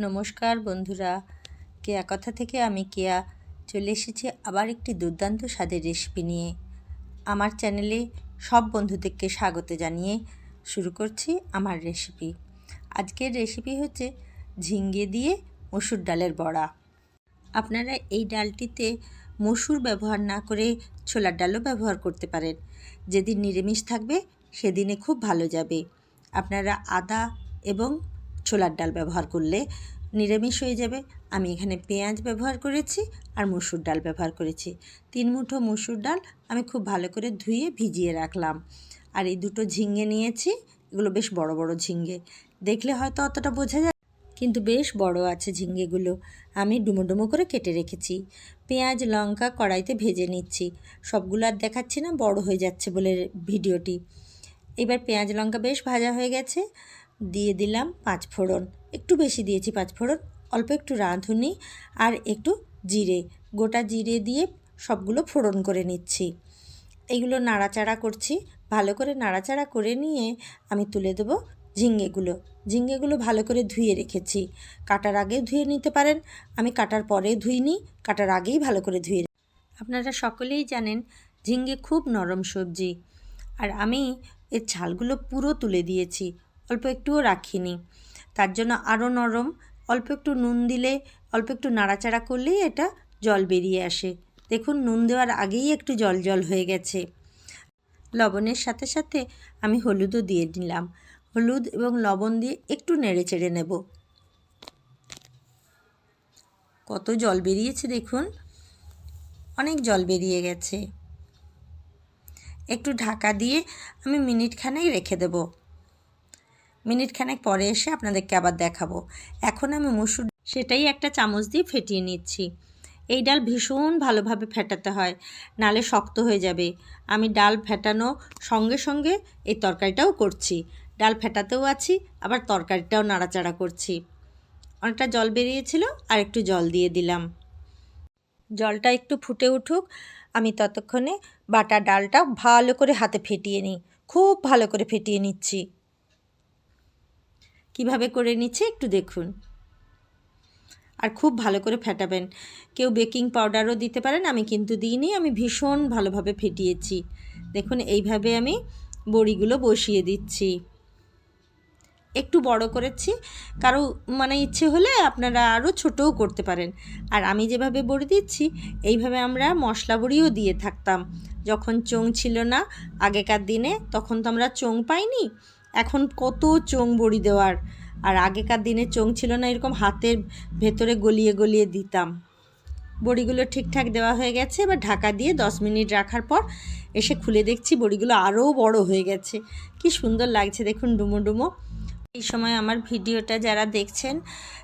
নমস্কার বন্ধুরা। কেয়া কথা থেকে আমি কেয়া চলে এসেছি আবার একটি দুর্দান্ত স্বাদের রেসিপি নিয়ে। আমার চ্যানেলে সব বন্ধুদেরকে স্বাগত জানিয়ে শুরু করছি আমার রেসিপি আজকের রেসিপি হচ্ছে ঝিঙ্গে দিয়ে মসুর ডালের বড়া। আপনারা এই ডালটিতে মসুর ব্যবহার না করে ছোলার ডালও ব্যবহার করতে পারেন। যেদিন নিরামিষ থাকবে, সেদিনে খুব ভালো যাবে। আপনারা আদা এবং ছোলার ডাল ব্যবহার করলে নিরামিষ হয়ে যাবে। আমি এখানে পেঁয়াজ ব্যবহার করেছি আর মুসুর ডাল ব্যবহার করেছি। তিন মুঠো মুসুর ডাল আমি খুব ভালো করে ধুয়ে ভিজিয়ে রাখলাম। আর এই দুটো ঝিঙ্গে নিয়েছি, এগুলো বেশ বড় বড় ঝিঙ্গে দেখলে হয়তো অতটা বোঝা যায়, কিন্তু বেশ বড় আছে ঝিঙ্গেগুলো আমি ডুমো ডুমো করে কেটে রেখেছি। পেঁয়াজ, লঙ্কা কড়াইতে ভেজে নিচ্ছি। সবগুলো আর দেখাচ্ছি না, বড় হয়ে যাচ্ছে বলে ভিডিওটি। এবার পেঁয়াজ, লঙ্কা বেশ ভাজা হয়ে গেছে। দিয়ে দিলাম পাঁচ ফোড়ন। একটু বেশি দিয়েছি পাঁচ ফোড়ন, অল্প একটু রাঁধুনি আর একটু জিরে। গোটা জিরে দিয়ে সবগুলো ফোড়ন করে নিচ্ছি। এইগুলো নাড়াচাড়া করছি। ভালো করে নাড়াচাড়া করে নিয়ে আমি তুলে দেবো ঝিঙ্গেগুলো। ঝিঙ্গেগুলো ভালো করে ধুয়ে রেখেছি। কাটার আগে ধুয়ে নিতে পারেন। আমি কাটার পরে ধুইনি, কাটার আগেই ভালো করে ধুয়ে আপনারা সকলেই জানেন ঝিঙ্গে খুব নরম সবজি। আর আমি এর ছালগুলো পুরো তুলে দিয়েছি। অল্প একটুও রাখিনি। তার জন্য আরও নরম, অল্প একটু নুন দিলে, অল্প একটু নাড়াচাড়া করলেই এটা জল বেরিয়ে আসে। দেখুন, নুন দেওয়ার আগেই একটু জল জল হয়ে গেছে। লবণের সাথে সাথে আমি হলুদও দিয়ে নিলাম হলুদ এবং লবণ দিয়ে একটু নেড়ে চেড়ে নেব। কত জল বেরিয়েছে দেখুন। অনেক জল বেরিয়ে গেছে। একটু ঢাকা দিয়ে আমি মিনিট খানেক রেখে দেব। মিনিট খানেক পরে এসে আপনাদেরকে আবার দেখাবো। এখন আমি মুসুর সেটাই একটা চামচ দিয়ে ফেটিয়ে নিচ্ছি। এই ডাল ভীষণ ভালোভাবে ফেটাতে হয়, নালে শক্ত হয়ে যাবে। আমি ডাল ফেটানো সঙ্গে সঙ্গে এই তরকারিটাও করছি। ডাল ফেটাতেও আছি, আবার তরকারিটাও নাড়াচাড়া করছি। অনেকটা জল বেরিয়েছিল, আর একটু জল দিয়ে দিলাম। জলটা একটু ফুটে উঠুক, আমি ততক্ষণে বাটা ডালটা ভালো করে হাতে ফেটিয়ে নিই। খুব ভালো করে ফেটিয়ে নিচ্ছি। কীভাবে করে নিচ্ছে একটু দেখুন। আর খুব ভালো করে ফেটাবেন। কেউ বেকিং পাউডারও দিতে পারেন, আমি কিন্তু দিইনি, আমি ভীষণ ভালোভাবে ফেটিয়েছি। দেখুন, এইভাবে আমি বড়িগুলো বসিয়ে দিচ্ছি। একটু বড় করেছি, কারও মানে ইচ্ছে হলে আপনারা আরও ছোটও করতে পারেন। আর আমি যেভাবে বড়ি দিচ্ছি, এইভাবে আমরা মশলা বড়িও দিয়ে থাকতাম। যখন চোং ছিল না আগেকার দিনে, তখন তো আমরা চোং পাইনি এখন কত চোং বড়ি দেওয়ার। আর আগেকার দিনে চোং ছিল না, এরকম হাতের ভেতরে গলিয়ে গলিয়ে দিতাম। বড়িগুলো ঠিকঠাক দেওয়া হয়ে গেছে, এবার ঢাকা দিয়ে দশ মিনিট রাখার পর এসে খুলে দেখছি বড়িগুলো আরও বড় হয়ে গেছে। কি সুন্দর লাগছে দেখুন ডুমো ডুমো। এই সময় আমার ভিডিওটা যারা দেখছেন,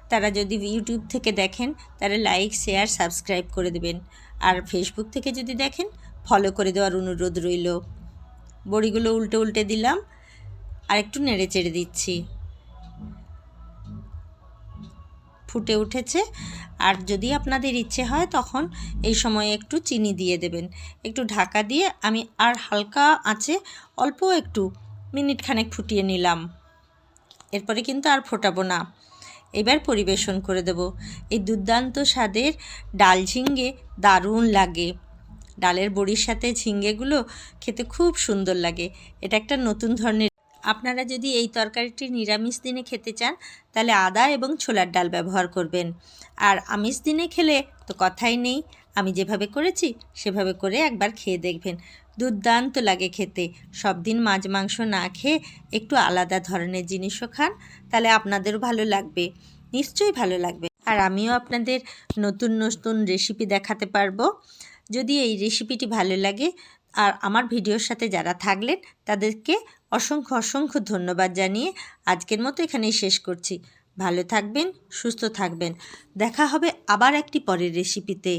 তারা যদি ইউটিউব থেকে দেখেন, তারা লাইক, শেয়ার, সাবস্ক্রাইব করে দেবেন। আর ফেসবুক থেকে যদি দেখেন, ফলো করে দেওয়ার অনুরোধ রইল। বড়িগুলো উল্টে উল্টে দিলাম আর একটু নেড়ে চেড়ে দিচ্ছি। ফুটে উঠেছে। আর যদি আপনাদের ইচ্ছে হয়, তখন এই সময় একটু চিনি দিয়ে দেবেন। একটু ঢাকা দিয়ে আমি আর হালকা আছে অল্প একটু মিনিট খানেক ফুটিয়ে নিলাম। এরপরে কিন্তু আর ফোটাবো না। এবার পরিবেশন করে দেব। এই দুর্দান্ত স্বাদের ডাল ঝিঙ্গে দারুণ লাগে। ডালের বড়ির সাথে ঝিঙ্গেগুলো খেতে খুব সুন্দর লাগে। এটা একটা নতুন ধরনের আপনারা যদি এই তরকারিটি নিরামিষ দিনে খেতে চান, তাহলে আদা এবং ছোলার ডাল ব্যবহার করবেন। আর আমিষ দিনে খেলে তো কথাই নেই। আমি যেভাবে করেছি, সেভাবে করে একবার খেয়ে দেখবেন। দুর্দান্ত লাগে খেতে। সব দিন মাছ মাংস না খেয়ে একটু আলাদা ধরনের জিনিসও খান, তাহলে আপনাদেরও ভালো লাগবে। নিশ্চয়ই ভালো লাগবে। আর আমিও আপনাদের নতুন নতুন রেসিপি দেখাতে পারব। যদি এই রেসিপিটি ভালো লাগে আর আমার ভিডিওর সাথে যারা থাকলেন, তাদেরকে অসংখ্য অসংখ্য ধন্যবাদ জানিয়ে আজকের মতো এখানেই শেষ করছি। ভালো থাকবেন, সুস্থ থাকবেন। দেখা হবে আবার একটি পরের রেসিপিতে